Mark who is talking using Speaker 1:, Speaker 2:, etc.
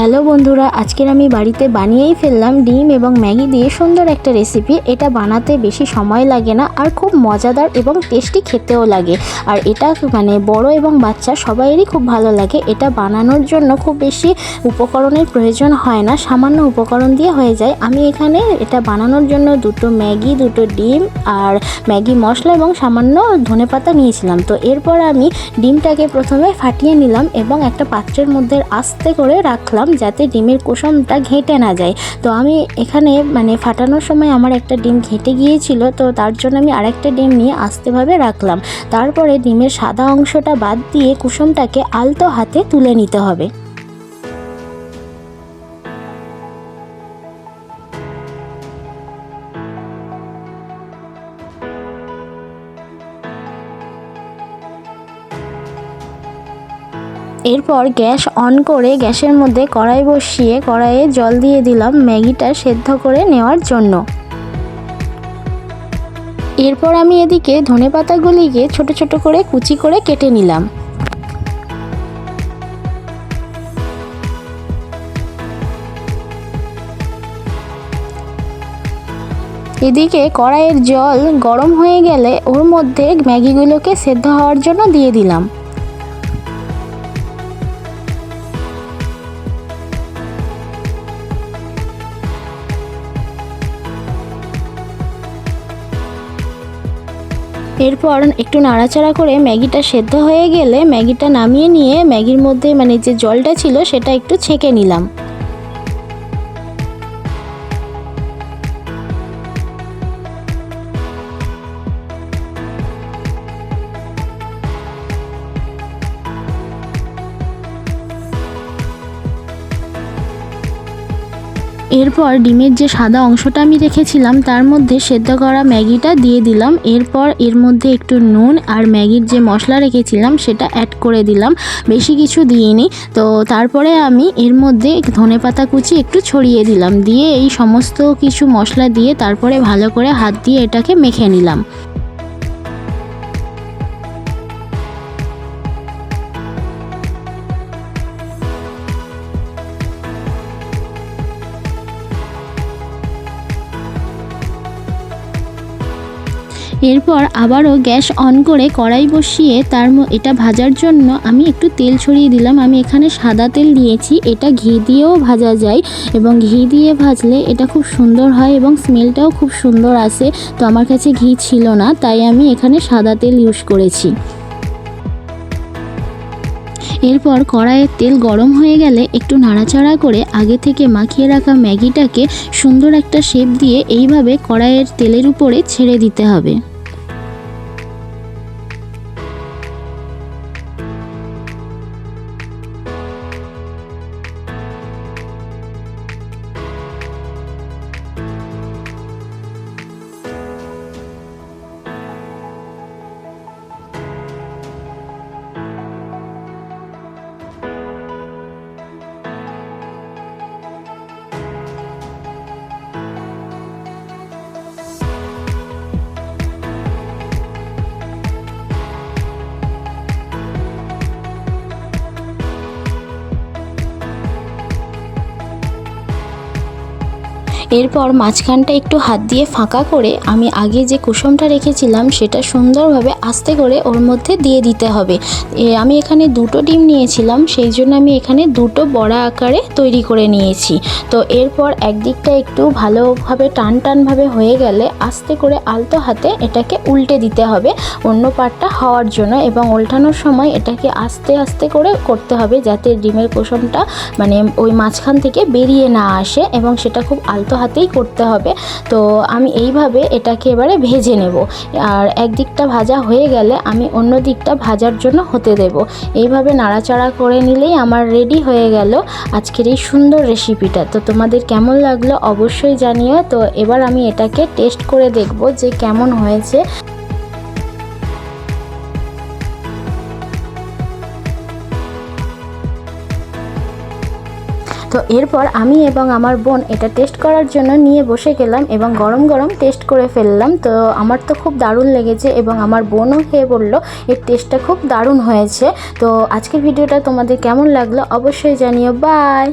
Speaker 1: Hello বন্ধুরা, আজকের আমি বাড়িতে বানিয়েই ফেললাম ডিম এবং ম্যাগি দিয়ে সুন্দর একটা রেসিপি এটা বানাতে বেশি সময় লাগে না আর খুব মজাদার এবং টেস্টি খেতেও লাগে। আর এটা মানে বড় এবং বাচ্চা সবাইয়েরই খুব ভালো লাগে। এটা বানানোর জন্য খুব বেশি উপকরণের প্রয়োজন হয় না, সামান্য উপকরণ দিয়ে হয়ে যায়। আমি এখানে এটা বানানোর জন্য দুটো ম্যাগি, দুটো ডিম আর ম্যাগি মশলা এবং সামান্য ধনেপাতা নিয়েছিলাম। তো এরপর আমি ডিমটাকে প্রথমে ফাটিয়ে নিলাম এবং একটা পাত্রের মধ্যে আস্তে করে রাখলাম। যাতে ডিমের কুসুমটা ঘেঁটে না যায়। তো আমি এখানে মানে ফাটানোর সময় আমার একটা ডিম ঘেঁটে গিয়েছিল, তো তার জন্য আমি আরেকটা ডিম নিয়ে আস্তেভাবে রাখলাম। তারপরে ডিমের সাদা অংশটা বাদ দিয়ে কুসুমটাকে আলতো হাতে তুলে নিতে হবে। এরপর গ্যাস অন করে গ্যাসের মধ্যে কড়াই বসিয়ে কড়াইয়ে জল দিয়ে দিলাম ম্যাগিটা সেদ্ধ করে নেওয়ার জন্য। এরপর আমি এদিকে ধনে পাতাগুলিকে ছোট ছোট করে কুচি করে কেটে নিলাম। এদিকে কড়াইয়ের জল গরম হয়ে গেলে ওর মধ্যে ম্যাগিগুলোকে সেদ্ধ হওয়ার জন্য দিয়ে দিলাম। এরপর একটু নাড়াচাড়া করে ম্যাগিটা সেদ্ধ হয়ে গেলে ম্যাগিটা নামিয়ে নিয়ে ম্যাগির মধ্যে মানে যে জলটা ছিল সেটা একটু ছেঁকে নিলাম। এরপর ডিমের যে সাদা অংশটা আমি রেখেছিলাম, তার মধ্যে সেদ্ধ করা ম্যাগিটা দিয়ে দিলাম। এরপর এর মধ্যে একটু নুন আর ম্যাগির যে মশলা রেখেছিলাম, সেটা অ্যাড করে দিলাম। বেশি কিছু দিইনি। তো তারপরে আমি এর মধ্যে ধনে পাতা কুচি একটু ছড়িয়ে দিলাম। দিয়ে এই সমস্ত কিছু মশলা দিয়ে তারপরে ভালো করে হাত দিয়ে এটাকে মেখে নিলাম। এরপর আবারও গ্যাস অন করে কড়াই বসিয়ে তার এটা ভাজার জন্য আমি একটু তেল ছড়িয়ে দিলাম। আমি এখানে সাদা তেল নিয়েছি এটা ঘি দিয়েও ভাজা যায় এবং ঘি দিয়ে ভাজলে এটা খুব সুন্দর হয় এবং স্মেলটাও খুব সুন্দর আসে। তো আমার কাছে ঘি ছিল না, তাই আমি এখানে সাদা তেল ইউজ করেছি। এরপর কড়াইয়ের তেল গরম হয়ে গেলে একটু নাড়াচাড়া করে আগে থেকে মাখিয়ে রাখা ম্যাগিটাকে সুন্দর একটা শেপ দিয়ে এইভাবে কড়াইয়ের তেলের উপরে ছেড়ে দিতে হবে। এরপর মাঝখানটা একটু হাত দিয়ে ফাঁকা করে আমি আগে যে কুসুমটা রেখেছিলাম সেটা সুন্দরভাবে আস্তে করে ওর মধ্যে দিয়ে দিতে হবে। আমি এখানে দুটো ডিম নিয়েছিলাম, সেই জন্য আমি এখানে দুটো বড়া আকারে তৈরি করে নিয়েছি। তো এরপর একদিকটা একটু ভালোভাবে টান টানভাবে হয়ে গেলে আস্তে করে আলতো হাতে এটাকে উল্টে দিতে হবে অন্য পাটটা হওয়ার জন্য এবং উল্টানোর সময় এটাকে আস্তে আস্তে করে করতে হবে যাতে ডিমের কুসুমটা মানে ওই মাঝখান থেকে বেরিয়ে না আসে এবং সেটা খুব আলতো হাতেই করতে হবে। তো আমি এইভাবে এটাকে এবারে ভেজে নেব। আর একদিকটা ভাজা হয়ে গেলে আমি অন্য দিকটা ভাজার জন্য হতে দেব। এইভাবে নাড়াচাড়া করে নিলেই আমার রেডি হয়ে গেল আজকের এই সুন্দর রেসিপিটা তো তোমাদের কেমন লাগল অবশ্যই জানিও। তো এবার আমি এটাকে টেস্ট করে দেখব যে কেমন হয়েছে। তো এরপর আমি এবং আমার বোন এটা টেস্ট করার জন্য নিয়ে বসে গেলাম এবং গরম গরম টেস্ট করে ফেললাম। তো আমার তো খুব দারুণ লেগেছে এবং আমার বোনও খেয়ে বলল, এর টেস্টটা খুব দারুণ হয়েছে। তো আজকের ভিডিওটা তোমাদের কেমন লাগল অবশ্যই জানিও। বাই